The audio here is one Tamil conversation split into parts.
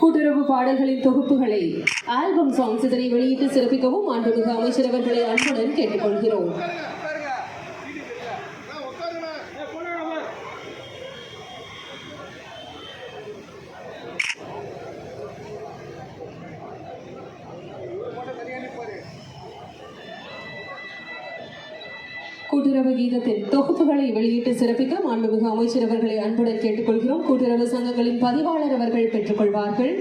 கூட்டுறவு பாடல்களின் தொகுப்புகளை ஆல்பம் சாங்ஸ் இதனை வெளியிட்டு சிறப்பிக்கவும் மாண்புமிகு அமைச்சர் அவர்களை அன்புடன் கேட்டுக்கொள்கிறோம். கூட்டுறவு கீதத்தின் தொகுப்புகளை வெளியிட்டு சிறப்பிக்க மாண்புமிகு அமைச்சர் அவர்களை அன்புடன் கேட்டுக்கொள்கிறோம். கூட்டுறவு சங்கங்களின் பதிவாளர் அவர்கள் பெற்றுக்கொள்வார்கள்.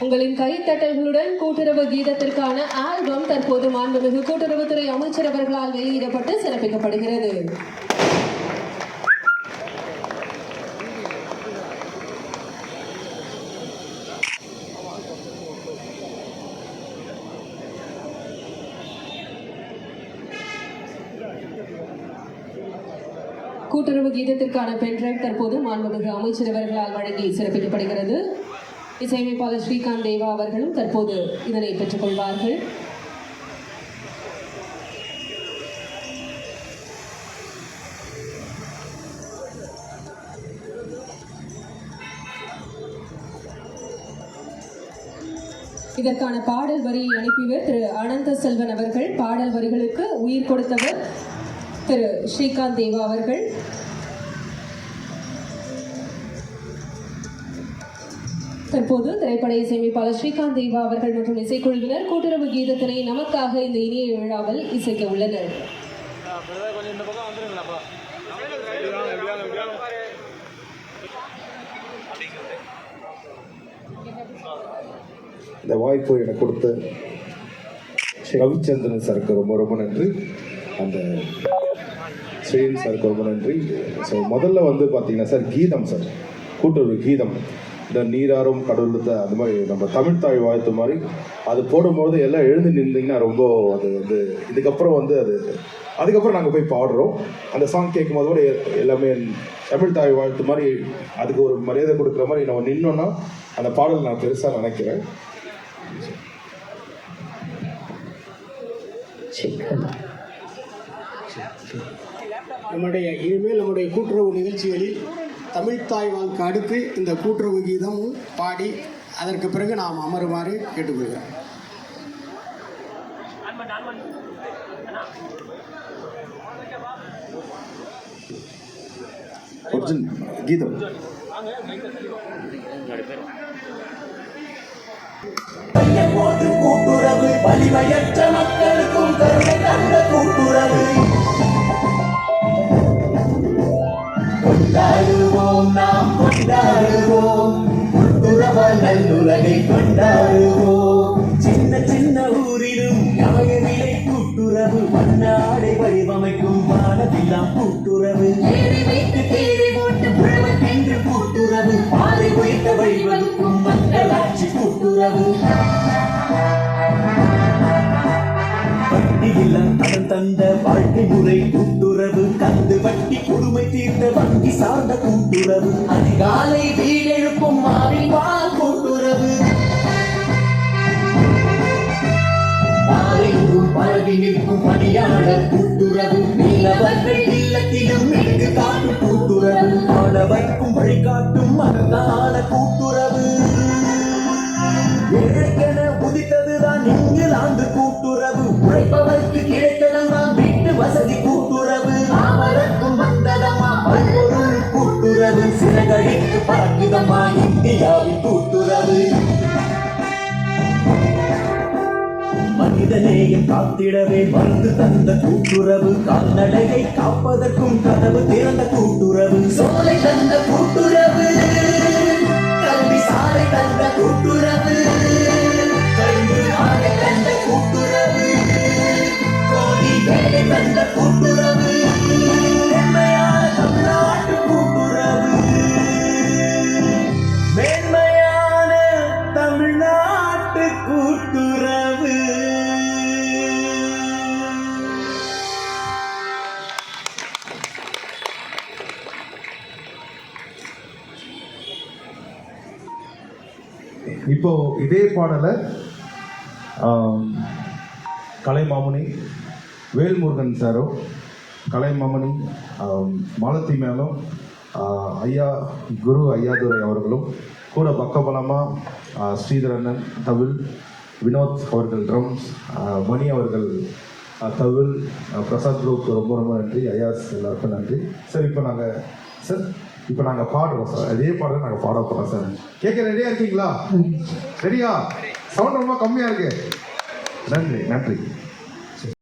உங்களின் கைத்தட்டல்களுடன் கூட்டுறவு கீதத்திற்கான ஆல்பம் தற்போது மாண்புமிகு கூட்டுறவுத்துறை அமைச்சர் அவர்களால் வெளியிடப்பட்டு சிறப்பிக்கப்படுகிறது. கூட்டுறவு கீதத்திற்கான பென்ட்ரைவ் தற்போது மாண்புமிகு அமைச்சர் அவர்களால் வழங்கி சிறப்பிக்கப்படுகிறது. இசையமைப்பாளர் ஸ்ரீகாந்த் தேவா அவர்களும் தற்போது இதனை பெற்றுக்கொள்வார்கள். இதற்கான பாடல் வரியை அனுப்பியவர் திரு அனந்த செல்வன் அவர்கள். பாடல் வரிகளுக்கு உயிர் கொடுத்தவர் திரு ஸ்ரீகாந்த் தேவா அவர்கள். தற்போது திரைப்பட இசையமைப்பாளர் ஸ்ரீகாந்த் தேவா அவர்கள் மற்றும் இசைக்குழுவினர் கூட்டுறவு கீதத்தினை நமக்காக இந்த இனிய விழாவில் இசைக்க உள்ளனர். இந்த இந்த வாய்ப்பு எனக்கு கொடுத்த ரவிச்சந்திரன் சாருக்கு ரொம்ப ரொம்ப நன்றி. அந்த சரி சாருக்கு ரொம்ப நன்றி. ஸோ முதல்ல வந்து பார்த்தீங்கன்னா சார் கீதம் சார். கூட்டுறவு கீதம். இந்த நீராரும் கடவுள் அந்த மாதிரி நம்ம தமிழ் தாய் வாழ்த்து மாதிரி அது போடும்போது எல்லாம் எழுந்து நின்றீங்கன்னா ரொம்ப அது வந்து இதுக்கப்புறம் வந்து அது அதுக்கப்புறம் நாங்கள் போய் பாடுறோம். அந்த சாங் கேட்கும் போதோட எல்லாமே தமிழ் தாய் வாழ்த்து மாதிரி அதுக்கு ஒரு மரியாதை கொடுக்குற மாதிரி நம்ம நின்னோன்னா அந்த பாடல் நான் பெருசாக நினைக்கிறேன். நம்முடைய இனிமேல் நம்முடைய கூட்டுறவு நிகழ்ச்சிகளில் தமிழ்த்தாய் வாழ்க்கு அடுத்து இந்த கூட்டுறவு கீதமும் பாடி அதற்கு பிறகு நாம் அமருமாறு கேட்டுக்கொள்கிறோம். ஒரிஜினல் கீதம். போது கூட்டுறவு வலிமையற்ற மக்களுக்கும் கருணை தந்த கூட்டுறவு. கொண்டாடுவோம் கூட்டுறவ நல்லுலகை கொண்டாடுவோம் சின்ன சின்ன ஊரிலும் நியாய விலை கூட்டுறவு மண்ணாடை வடிவமைக்கும் வானவில்லாம் கூட்டுறவு. கூட்டுறவு. பாறை உயர்த்த வழிவகுக்கும் மக்களாட்சி கூட்டுறவு. வட்டியில்லா கடன் தந்த வாழ்க்கை முறை கூட்டுறவு கந்து வட்டி கொடுமை தீர்த்த வங்கி சார்ந்த கூட்டுறவு. அதிகாலை வீடெழுப்பும் மாறிவால் கூட்டுறவு. பாறையும் பரவி நிற்கும் பணியாளர் கூட்டுறவு. நிலவர்கள் இல்லத்திலும் இங்கு கூட்டுறவு மனிதநேயம் காத்திடவே வந்து தந்த கூட்டுறவு கால்நடையை காப்பதற்கும் கதவு திறந்த கூட்டுறவு. சோலை தந்த கூட்டுறவு கல்வி சாலை தந்த கூட்டுறவு கல்வி தந்த கூட்டுறவு கோடி வேலை தந்த இப்போ இதே பாடலை கலைமாமணி வேல்முருகன் சாரும் கலைமாமணி மாலத்தி மேலும் ஐயா குரு ஐயாதுரை அவர்களும் கூட பக்கபலமாக ஸ்ரீதரண்ணன் தவில் வினோத் அவர்கள் ட்ரம்ஸ் மணி அவர்கள் தவில் பிரசாத் குரூப் ரொம்ப ரொம்ப நன்றி ஐயாஸ் எல்லாருக்கும் நன்றி. சார் இப்போ நாங்கள் சார் இப்போ நாங்கள் பாடுறோம் சார் அதே பாடல் நாங்கள் பாட போகிறோம் சார் கேட்க ரெடியாக இருக்கீங்களா? ரெடியா சவுண்ட் ரொம்ப கம்மியாக இருக்கு. நன்றி நன்றி.